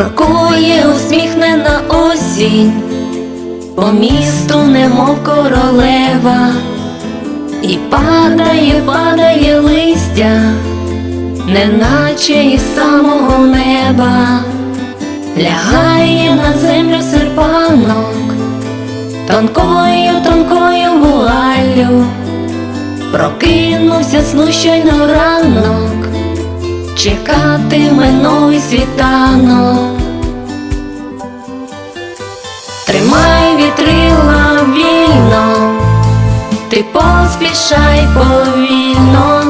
Крокує усміхнена осінь, по місту немов королева, і падає, падає листя, неначе із самого неба, лягає на землю серпанок, тонкою, тонкою вуаллю, прокинувся сну щойно ранок чекатиме новий світанок. Ти поспішай повільно,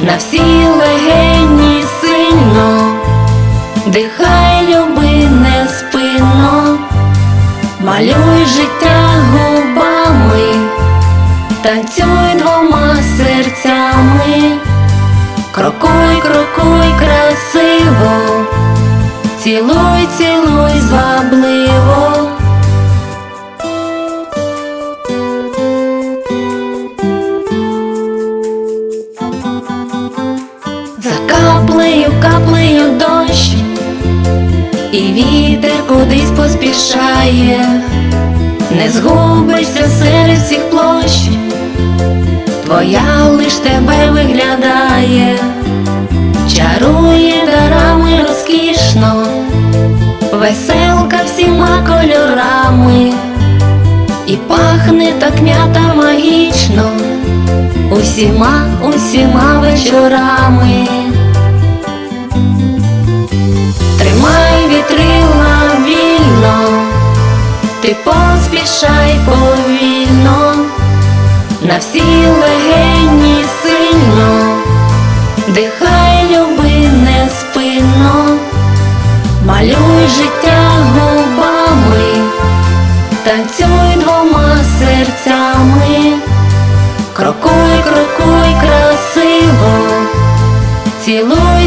на всі легені сильно, дихай, люби неспинно, малюй життя губами, танцюй двома серцями. Крокуй, крокуй красиво, цілуй, цілуй звабливо. І вітер кудись поспішає, не згубишся серед всіх площ. Твоя лиш тебе виглядає, чарує дарами розкішно, веселка всіма кольорами, і пахне так м'ята магічно, усіма, усіма вечорами. Ти поспішай повільно на всі легені сильно, дихай, люби неспинно, малюй життя губами, танцюй двома серцями, крокуй, крокуй красиво, цілуй,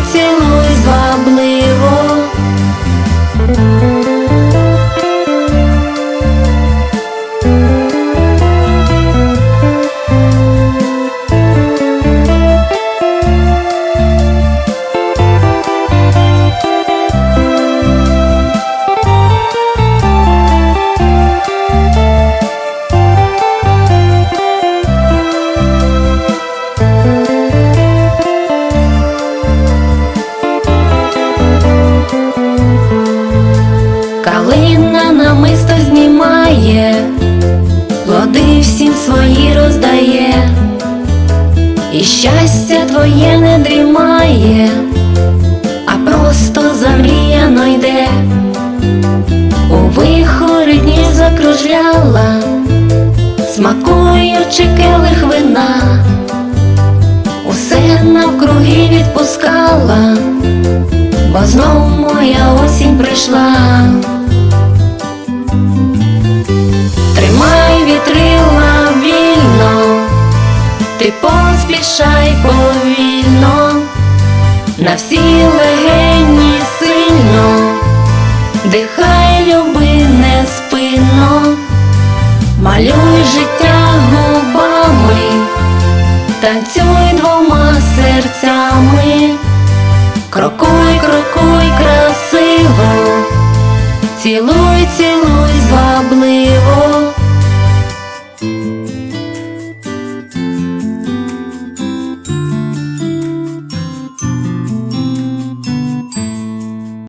Калина намисто знімає, плоди всім свої роздає, і щастя твоє не дрімає, а просто замріяно йде, у вихорі дні закружляла, смакуючи келих вина, усе навкруги відпускала бо знов моя осінь прийшла. Поспішай повільно, на всі легені сильно, дихай, люби неспинно, малюй життя губами, танцюй двома серцями. Крокуй, крокуй красиво, цілуй, цілуй